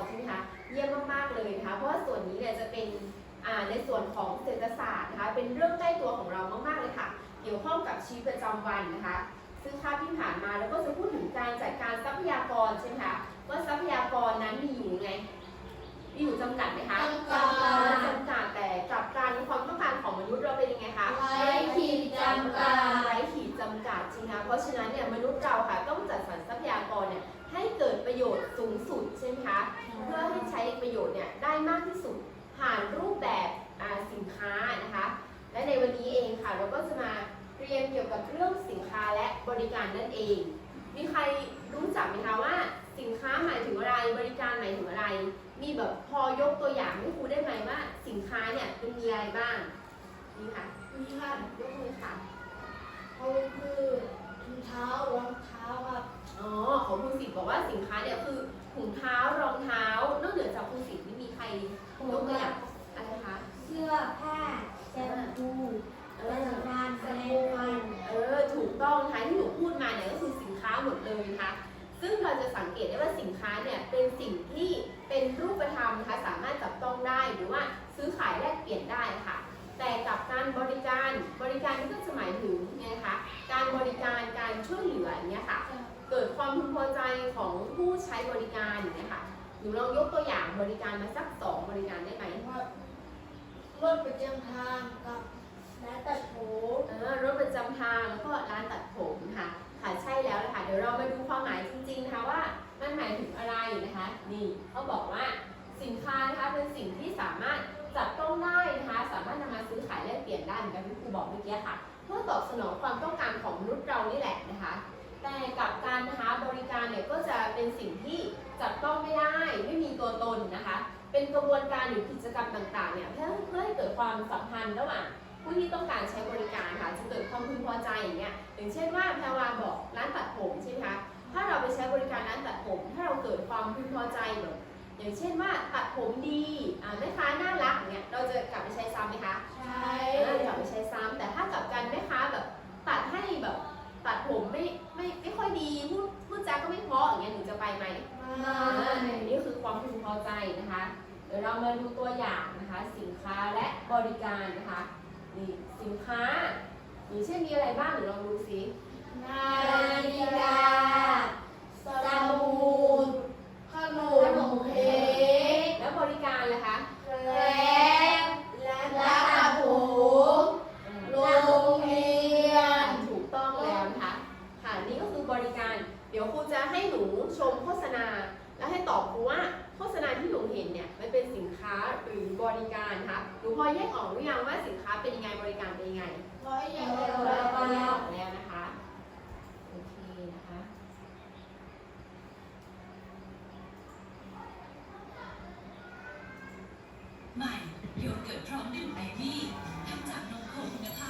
รใช่ไหมคะเยี่ยมมากๆเลยนะคะเพราะว่าส่วนนี้เนี่ยจะเป็นอ่าในส่วนของเศรษฐศาสตร์นะคะเป็นเรื่องใกล้ตัวของเรามากๆเลยค่ะ เกี่ยวข้องกับชีวิตประจำวันนะคะซึ่งคาบที่ผ่านมาเราก็จะพูดถึงการจัดการทรัพยากรใช่ไหมคะว่าทรัพยากรนั้นมีอยู่ยังไงมีอยู่จำกัดไหมคะจำกัดจำกัดแต่กลับการความต้องการของมนุษย์เราเป็นยังไงคะ มาเรียนเกี่ยวกับเรื่องสินค้าและบริการนั่นเอง มีใครรู้จักไหมคะว่า สินค้าหมายถึงอะไร บริการหมายถึงอะไร มีแบบพอยกตัวอย่างให้ครูได้ไหมว่า สินค้าเนี่ยเป็นมีอะไรบ้าง นี่ค่ะมีค่ะยกมือค่ะเขาคือถุงเท้ารองเท้าครับอ๋อของคุณสิทธิ์บอกว่าสินค้าเนี่ยคือถุงเท้ารองเท้า นอกเหนือจากคุณสิทธิ์นี่มีใครยกตัวอย่างอะไรคะเสื้อผ้าแชมพู เอแปรองฟันแปรงฟันเออถูกต้องนะคะที่หนูพูดมาเนี่ยก็คือสินค้าหมดเลยนะคะซึ่งเราจะสังเกตได้ว่าสินค้าเนี่ยเป็นสิ่งที่เป็นรูปธรรมนะคะสามารถจับต้องได้หรือว่าซื้อขายแลกเปลี่ยนได้ค่ะ แต่กับการบริการบริการนี่ก็จะหมายถึงไงนะคะการบริการการช่วยเหลือเงี้ยค่ะเกิดความพึงพอใจของผู้ใช้บริการอย่างเงี้ยค่ะหนูลองยกตัวอย่างบริการมาสักสองบริการได้ไหมรถประจำทางกับร้านตัดผม เออรถประจำทางแล้วก็ร้านตัดผมค่ะค่ะใช่แล้วนะคะเดี๋ยวเรามาดูความหมายจริงๆนะคะว่ามันหมายถึงอะไรนะคะ นี่เขาบอกว่าสินค้านะคะเป็นสิ่งที่สามารถจับต้องได้นะคะ สามารถนำมาซื้อขายแลกเปลี่ยนได้เหมือนกันที่ครูบอกเมื่อกี้ค่ะเพื่อตอบสนองความต้องการของมนุษย์เรานี่แหละนะคะ แต่กับการนะคะบริการเนี่ยก็จะเป็นสิ่งที่จับต้องไม่ได้ไม่มีตัวตนนะคะ เป็นกระบวนการหรือกิจกรรมต่างๆเนี่ยเพื่อเพื่อให้เกิดความสัมพันธ์ระหว่าง ผู้ที่ต้องการใช้บริการค่ะจะเกิดความพึงพอใจอย่างเงี้ยอย่างเช่นว่าแพรวาบอกร้านตัดผมใช่ไหมคะถ้าเราไปใช้บริการร้านตัดผม ถ้าเราเกิดความพึงพอใจแบบอย่างเช่นว่าตัดผมดีอ่าแม่ค้าน่ารักอย่างเงี้ยเราจะกลับไปใช้ซ้ำไหมคะใช่เออกลับไปใช้ซ้ำแต่ถ้ากลับกันแม่ค้าแบบตัดให้แบบตัดผมไม่ไม่ไม่ค่อยดีพูดพูดจาก็ไม่เพราะอย่างเงี้ยหนูจะไปไหมมาอ่านี่คือความพึงพอใจนะคะเดี๋ยวเรามาดูตัวอย่างนะคะ สินค้าและบริการนะคะ นี่สินค้าอย่างเช่นมีอะไรบ้างหนูลองดูสินาฬิกาสบู่ขนมเค้ก แล้วบริการล่ะคะ แกร็บร้านตัดผม อืม โรงเรียน ถูกต้องแล้วนะคะค่ะนี่ก็คือบริการ เดี๋ยวครูจะให้หนูชมโฆษณา แล้วให้ตอบครูว่าโฆษณาที่หนูเห็นเนี่ยมันเป็นสินค้าหรือบริการนะคะหนูพอแยกออกหรือยังว่าสินค้าเป็นยั งไงบริการเป็นยังไงร้อยอย่างเอเดียวอเลยเราไปแยกแล้อวอกแล้วนะคะ โอเคนะคะ ใหม่โยเกิร์ตพร้อมดื่มไอวี่ทำจากนมโคคุณภ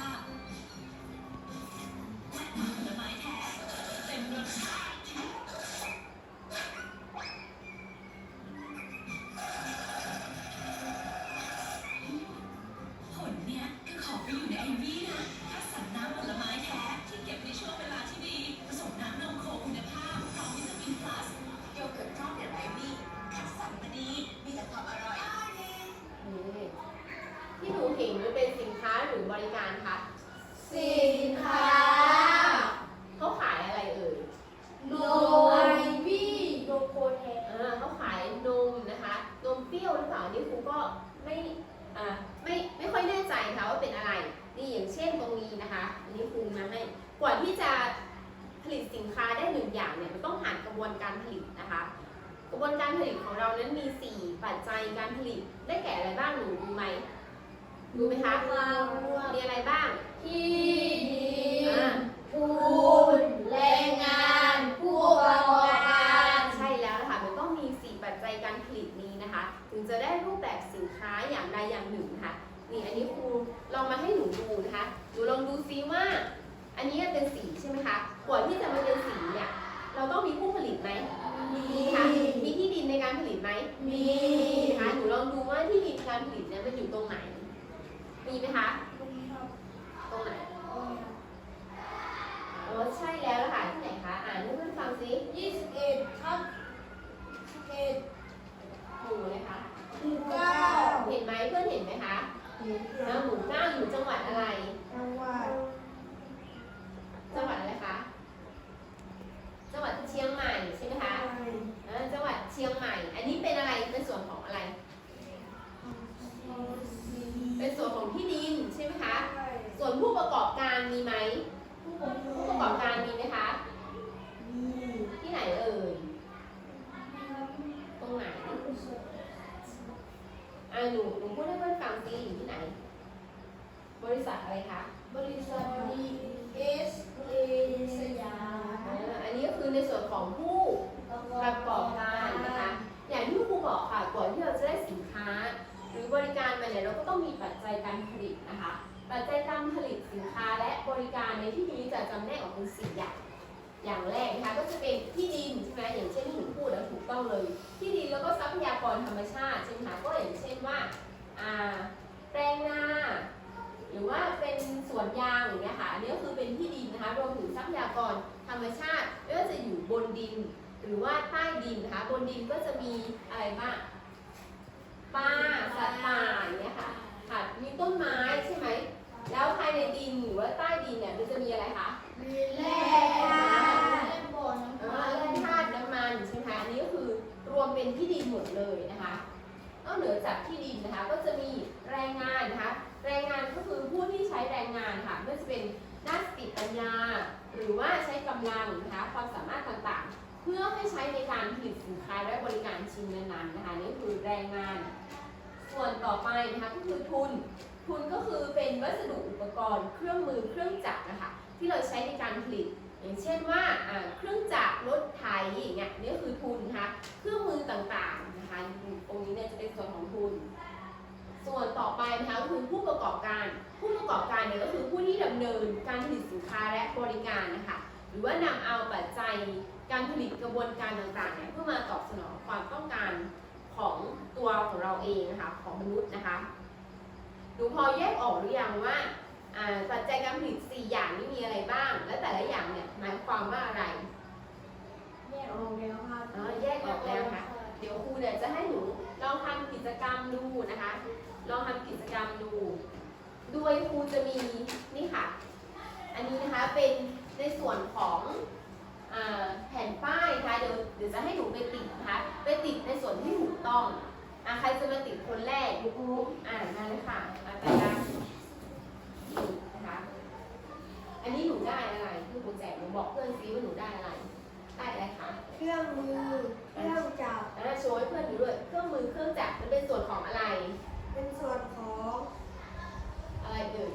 าพ อเปล่านี่ครูก็ไม่อ่าไม่ไม่ค่อยแน่ใจค่ะว่าเป็นอะไรนี่อย่างเช่นตรงนี้นะคะ อันนี้ครูมาให้ก่อนที่จะผลิตสินค้าได้หนึ่งอย่างเนี่ยมันต้องผ่านกระบวนการผลิตนะคะ กระบวนการผลิตของเรานั้นมี 4 ปัจจัยการผลิตได้แก่อะไรบ้างหนูรู้ไหมรู้ไหมคะความรวมมีอะไรบ้างที่ดิอ่านทุนแรงงาน นูดูนะคะหนูลองดูซิว่า อันนี้เป็นสีใช่ไหมคะก่อนที่จะมาเป็นสีเนี่ยเราต้องมีผู้ผลิตไหมมีคะมีที่ดินในการผลิตไหมมีนะคะหนูลองดูว่าที่ดินการผลิตเนี่ยมันอยู่ตรงไหน มีไหมคะ ตรงนี้ครับ ตรงไหน ตรงนี้ครับ เออใช่แล้วล่ะค่ะที่ไหนคะ อ่านให้เพื่อนฟังสิ ยี่สิบเอ็ดครับสิบเอ็ด หมู่เลยคะ หมู่เก้า เห็นไหมเพื่อนเห็นไหมคะแล้วหมู่เก้าอยู่จังหวัดอะไร จังหวัด จังหวัดอะไรคะ จังหวัดเชียงใหม่ใช่ไหมคะเออจังหวัดเชียงใหม่ อันนี้เป็นอะไร เป็นส่วนของอะไร เป็นส่วนของที่ดินใช่ไหมคะ ส่วนผู้ประกอบการมีไหม ผู้ประกอบการมีไหมคะ ที่ไหนเอ่ย ตรงไหน อ่าหนูหนูพูดให้เพื่อนฟังสิอยู่ที่ไหน บริษัทอะไรคะ บริษัท DSA สยาม อ่าอันนี้ก็คือ ในส่วนของผู้ประกอบการนะคะ อย่างที่ครูบอกค่ะก่อนที่เราจะได้สินค้า หรือบริการมาเนี่ยเราก็ต้องมีปัจจัยการผลิตนะคะ ปัจจัยการผลิตสินค้าและบริการในที่นี้จะจำแนกออกเป็นสี่อย่างอย่างแรกนะคะก็จะเป็นที่ดินใช่ไหมอย่างเช่นที่หนูพูดแล้วถูกต้องเลย ที่ดินแล้วก็ทรัพยากรธรรมชาติใช่ไหมคะก็เว่าอ่าแปลงนา หรือว่าเป็นสวนยางอย่างเงี้ยค่ะ อันนี้ก็คือเป็นที่ดินนะคะ รวมถึงทรัพยากรธรรมชาติไม่ว่าจะอยู่บนดิน ห รือว่าใต้ดินนะคะ บนดินก็จะมีอะไรบ้างปลาสัตว์ป่าอย่างเงี้ยค่ะค่ะมีต้นไม้ใช่ไหม แล้วภายในดินหรือว่าใต้ดินเนี่ยมันจะมีอะไรคะมีแร่ธาตุแร่บ่อน้ำเอ่มัอนแร่ธาตุน้ำมันใช่ไหมคะอันนี้ก็คือรวมเป็นที่ดินหมดเลยนะคะนอกเหนือจากที่ดินนะคะ ก็จะมีแรงงานนะคะ แรงงานก็คือผู้ที่ใช้แรงงานค่ะไม่ว่าจะเป็นด้านสติปัญญา หรือว่าใช้กำลังนะคะความสามารถต่างๆ เพื่อให้ใช้ในการผลิตสินค้าและบริการชิ้นนั้นๆนะคะนี่คือแรงงาน ส่วนต่อไปนะคะก็คือทุน ทุนก็คือเป็นวัสดุอุปกรณ์ เครื่องมือเครื่องจักรนะคะที่เราใช้ในการผลิต อย่างเช่นว่าเครื่องจักรรถไถอย่างเงี้ยนี่คือทุนนะคะเครื่องมือต่างๆนะคะตรงนี้เนี่ยจะเป็นส่วนของทุน ส่วนต่อไปนะคะก็คือผู้ประกอบการ ผู้ประกอบการเนี่ยก็คือผู้ที่ดำเนินการผลิตสินค้าและบริการนะคะหรือว่านำเอาปัจจัย การผลิตกระบวนการต่างๆเนี่ยเพื่อมาตอบสนองความต้องการของตัวของเราเองนะคะของมนุษย์นะคะหนูพอแยกออกหรือยังว่าอ่าปัจจัยการผลิต 4 อย่างนี้มีอะไรบ้าง และแต่ละอย่างเนี่ยหมายความว่าอะไร แยกออกแล้วครับอ๋อแยกออกแล้วค่ะ เดี๋ยวครูเนี่ยจะให้หนูลองทำกิจกรรมดูนะคะ ลองทำกิจกรรมดู โดยครูจะมีนี่ค่ะ อันนี้นะคะเป็นในส่วนของ ใครจะมาติดคนแรกอ่ามาเลยค่ะมาแต่ละนี่นะคะ อันนี้หนูได้อะไรที่ครูแจกหนูบอกเพื่อนซิว่าหนูได้อะไร ได้อะไรคะ เครื่องมือ เครื่องจักรอ่าโชว์ให้เพื่อนดูด้วย เครื่องมือ เครื่องจักรมันเป็นส่วนของอะไร เป็นส่วนของ อะไรเอ่ย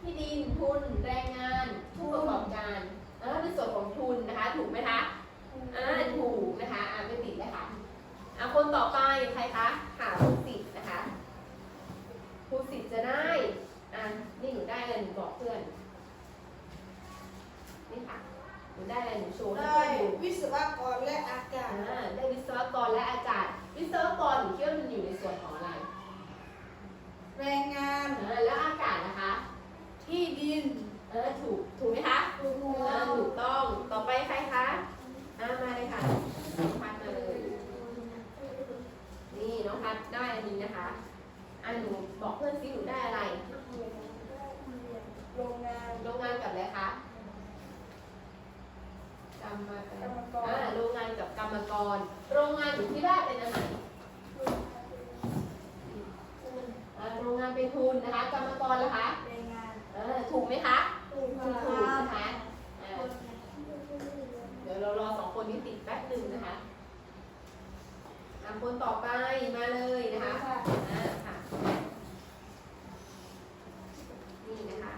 ที่ดิน ทุน แรงงาน ผู้ประกอบการอ่าเป็นส่วนของทุนนะคะ ถูกไหมคะ อ่าถูกนะคะอ่าไม่ติดเลยค่ะ อ่าคนต่อไปใครคะค่ะครูสิทธิ์นะคะครูสิทธิ์จะได้อ่านี่หนูได้อะไรหนูบอกเพื่อนนี่ค่ะหนูได้อะไรหนูโชว์ให้ได้เพื่อนดู วิศวกรและอากาศอ่าได้วิศวกรและอากาศ วิศวกรหนูคิดว่ามันอยู่ในส่วนของอะไรแรงงาน อ่าแล้วอากาศนะคะ ที่ดิน เออถูกถูกไหมคะ ถูก อ่าถูกต้องต่อไปใครคะอ่ามาเลยค่ะน้องพัดมาเลย นี่น้องพัดได้อันนี้นะคะ อ่าหนูบอกเพื่อนซิหนูได้อะไร โรงงานโรงงานกับอะไรคะกรรมกกรรรมกอ่ารโรงงานกับกรรมกร โรงงานอยู่ที่ว่าเป็นอะไรอ่าโรงงานเป็นทุนนะคะ กรรมกรล่ะคะแรงงานเออถูกไหมคะถูกถูกคถูกรับนะคะอ่าเดี๋ยวเรารอสองคนนี้ติดแป๊บหนึ่งนะคะอะคนต่อไปมาเลยนะคะอ่าค่ะ นี่นะคะ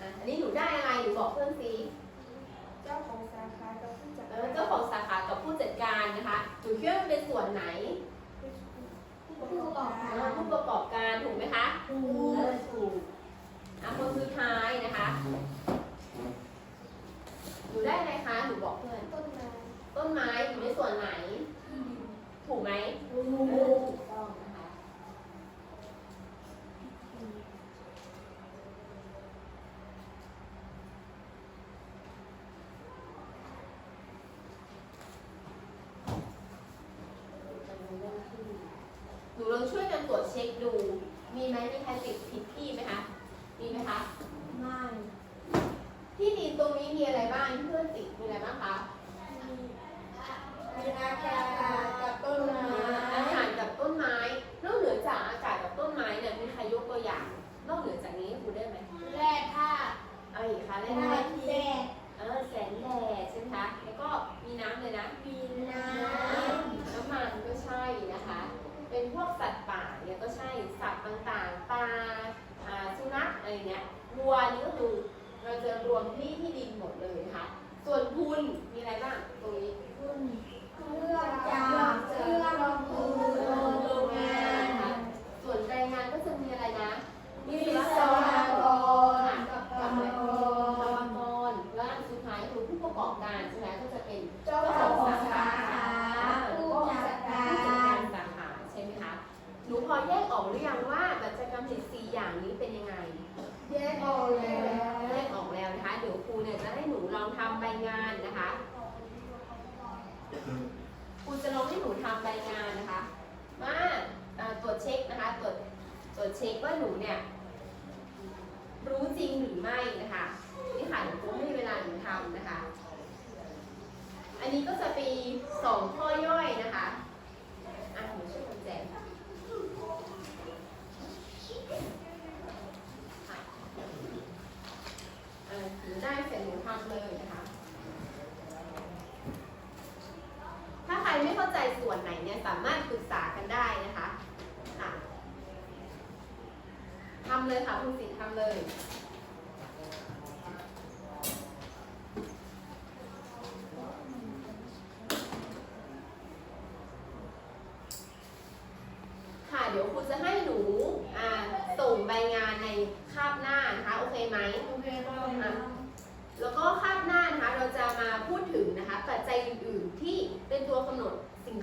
อะอันนี้หนูได้อะไรหนูบอกเพื่อนสิ เจ้าของสาขากับผู้จัด เออเจ้าของสาขากับผู้จัดการนะคะหนูคิดว่ามันเป็นส่วนไหน ผู้ประกอบ เอ การ อผู้ประกอบการถูกไหมคะ ถู เอก อถูกอะคนสุดท้ายนะคะ หนูได้อะไรคะ หนูบอกเพื่อน ต้น ไม้ต้นไม้อยู่ในส่วนไหน ถูกไหมถูก เออ องช่วยกันตรวจเช็คดู มีไหมมีใครติดผิดที่ไหมคะ มีไหมคะ ไม่ ที่ดินตรงนี้มีอะไรบ้างที่เพื่อนติดมีอะไรบ้างคะ มีอากาศกับต้นไม้ อาหารกับต้นไม้ นอกเหนือจากอากาศกับต้นไม้เนี่ยมีใครยกตัวอย่าง นอกเหนือจากนี้ครูได้ไหม แร่ธาตุ เอาอีกคะ แร่ เล่นได้ ธาตุแดด เออแสงแดดใช่ไหมคะ แล้วก็มีน้ำเลยนะ มีน้ น้ำมันก็ใช่นะคะ เป็นพวกสัตว์ป่าเนี่ยก็ใช่ สัตว์ต่างๆ ปลาอ่าสุนัขอะไรเงี้ย วัวนี่ก็คือเราจะรวมที่ที่ดินหมดเลยนะคะส่วนทุนมีอะไรบ้างตรงนี้ำคุณเครื่องจักรเครื่องมือโรงงาน นะคะส่วนแรงงานก็จะมีอะไรนะ วิศวกรกับกรรมก กร ร รมกรและอันสุดท้ายคือผู้ประ กอบการใช่ไหมก็จะเป็นเจ้าของสาขาผู้จัดกาผู้จัดรการสาขาใช่ไหมคะหนูพอแยกออกหรือยังว่ากิจกรรมสิบสี่อย่างนี้เป็นยังไง แยกออกแล้วแยกออกแล้วนะคะ เดี๋ยวครูเนี่ยจะให้หนูลองทำใบงานนะคะครูจะลองให้หนูทำใบงานนะคะ มาเอ่อตรวจเช็คนะคะ ตรวจตรวจเช็คว่าหนูเนี่ย รู้จริงหรือไม่นะคะ นี่ค่ะเดี๋ยวครูให้เวลาหนูทำนะคะ อั นนี้ก็จะมีสองข้อย่อยนะคะอะหนูช่วยกันแจกค่ะเอ่อหนูได้เสร็จหนูทำเลยนะคะ ถ้าใครไม่เข้าใจส่วนไหนเนี่ยสามารถปรึกษากันได้นะคะ ค่ะทำเลยค่ะคุณสิทธิ์ทำเลย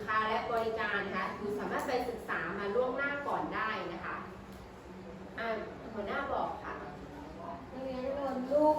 ค้าและบริการนะคะคุณสามารถไปศึกษามาล่วงหน้าก่อนได้นะคะอ่หัวหน้าบอกค่ะเรียนโดนลูก